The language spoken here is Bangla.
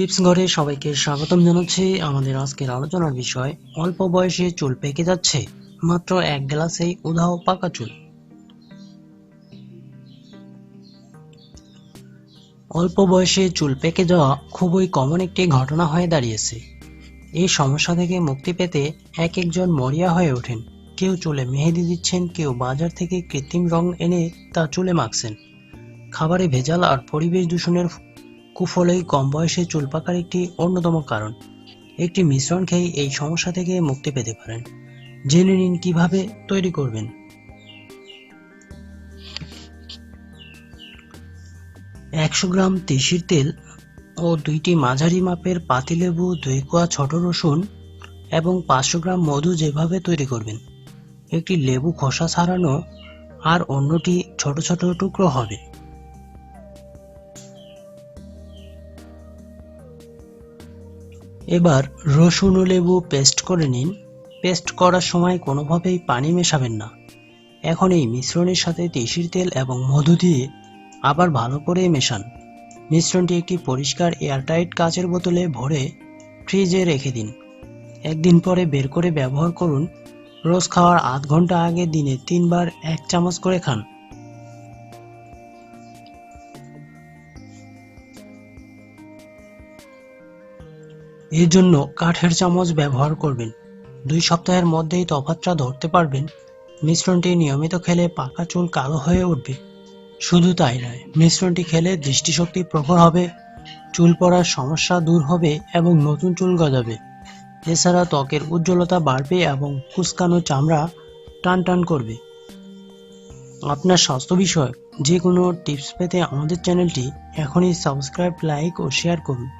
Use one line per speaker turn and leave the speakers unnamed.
টিপস ঘরে সবাইকে স্বাগতম জানাচ্ছি। আমাদের আজকের আলোচনার বিষয়, অল্প বয়সে চুল পেকে যাচ্ছে, মাত্র এক গ্লাসেই উধাও পাকা চুল। অল্প বয়সে চুল পেকে যাওয়া খুবই কমন একটি ঘটনা হয়ে দাঁড়িয়েছে। এই সমস্যা থেকে মুক্তি পেতে এক একজন মরিয়া হয়ে ওঠেন। কেউ চুলে মেহেদি দিচ্ছেন, কেউ বাজার থেকে কৃত্রিম রং এনে তা চুলে মাখছেন। খাবারে ভেজাল আর পরিবেশ দূষণের কুফলেই কম বয়সে চুল পাকার একটি অন্যতম কারণ। একটি মিশ্রণ খেয়ে এই সমস্যা থেকে মুক্তি পেতে পারেন। জেনে নিন কীভাবে তৈরি করবেন। একশো গ্রাম তিসির তেল ও দুইটি মাঝারি মাপের পাতিলেবু দুই কোয়া ছোট রসুন এবং পাঁচশো গ্রাম মধু যেভাবে তৈরি করবেন। একটি লেবু খোসা ছাড়ানো আর অন্যটি ছোট ছোট টুকরো হবে। এবার রসুন ও লেবু পেস্ট করে নিন। পেস্ট করার সময় কোনোভাবেই পানি মেশাবেন না। এখন এই মিশ্রণের সাথে তিসির তেল এবং মধু দিয়ে আবার ভালো করে মেশান। মিশ্রণটি একটি পরিষ্কার এয়ারটাইট কাচের বোতলে ভরে ফ্রিজে রেখে দিন। একদিন পরে বের করে ব্যবহার করুন। রোজ খাওয়ার আধ ঘণ্টা আগে দিনে তিনবার এক চামচ করে খান। এর জন্য কাঠের চামচ ব্যবহার করবেন। দুই সপ্তাহের মধ্যেই তফাৎটা ধরতে পারবেন। মিশ্রণটি নিয়মিত খেলে পাকা চুল কালো হয়ে উঠবে। শুধু তাই নয়, মিশ্রণটি খেলে দৃষ্টিশক্তি প্রখর হবে, চুল পড়ার সমস্যা দূর হবে এবং নতুন চুল গজাবে। এছাড়া ত্বকের উজ্জ্বলতা বাড়বে এবং কুচকানো চামড়া টান টান করবে। আপনার স্বাস্থ্য বিষয়ক যে কোনো টিপস পেতে আমাদের চ্যানেলটি এখনই সাবস্ক্রাইব, লাইক ও শেয়ার করুন।